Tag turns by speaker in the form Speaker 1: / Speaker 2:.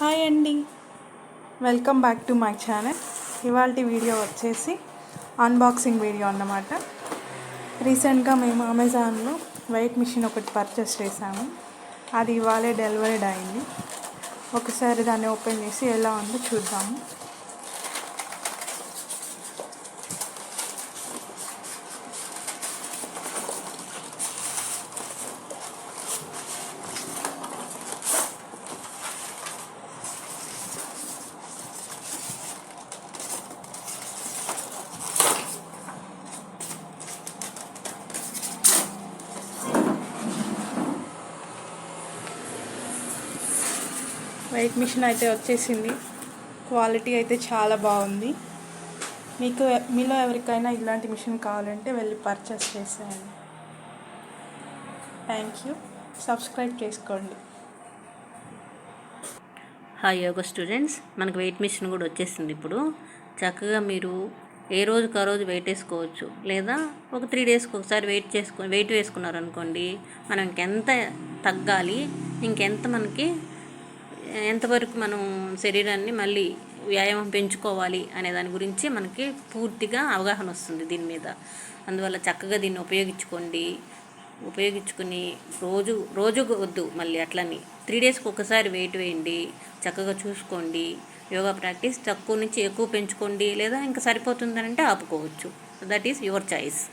Speaker 1: Hi అండి. Welcome back to my channel ఇవాళ video వచ్చేసి అన్బాక్సింగ్ వీడియో అన్నమాట. రీసెంట్గా మేము అమెజాన్లో వెయిట్ మిషన్ ఒకటి పర్చేస్ చేసాము అది ఇవాళే డెలివరీడ్ అయింది. ఒకసారి దాన్ని ఓపెన్ చేసి ఎలా ఉందో చూద్దాము. వెయిట్ మిషన్ అయితే వచ్చేసింది. క్వాలిటీ అయితే చాలా బాగుంది. మీకు మీలో ఎవరికైనా ఇలాంటి మిషన్ కావాలంటే వెళ్ళి పర్చేస్ చేసేయండి. Thank you. సబ్స్క్రైబ్ చేసుకోండి.
Speaker 2: హాయ్ యోగా స్టూడెంట్స్ మనకు వెయిట్ మిషన్ కూడా వచ్చేసింది ఇప్పుడు. చక్కగా మీరు ఏ రోజుకి ఆ రోజు వెయిట్ వేసుకోవచ్చు. లేదా ఒక త్రీ డేస్కి ఒకసారి వెయిట్ చేసుకో వెయిట్ వేసుకున్నారనుకోండి మనం ఇంకెంత తగ్గాలి ఇంకెంత మనకి ఎంతవరకు మనం శరీరాన్ని మళ్ళీ వ్యాయామం పెంచుకోవాలి అనే దాని గురించి మనకి పూర్తిగా అవగాహన వస్తుంది దీని మీద. అందువల్ల చక్కగా దీన్ని ఉపయోగించుకోండి. ఉపయోగించుకుని రోజు రోజు వద్దు మళ్ళీ అట్లని. త్రీ డేస్కి ఒకసారి వెయిట్ వేయండి. చక్కగా చూసుకోండి. యోగా ప్రాక్టీస్ తక్కువ నుంచి ఎక్కువ పెంచుకోండి. లేదా ఇంకా సరిపోతుందనంటే ఆపుకోవచ్చు. That is your choice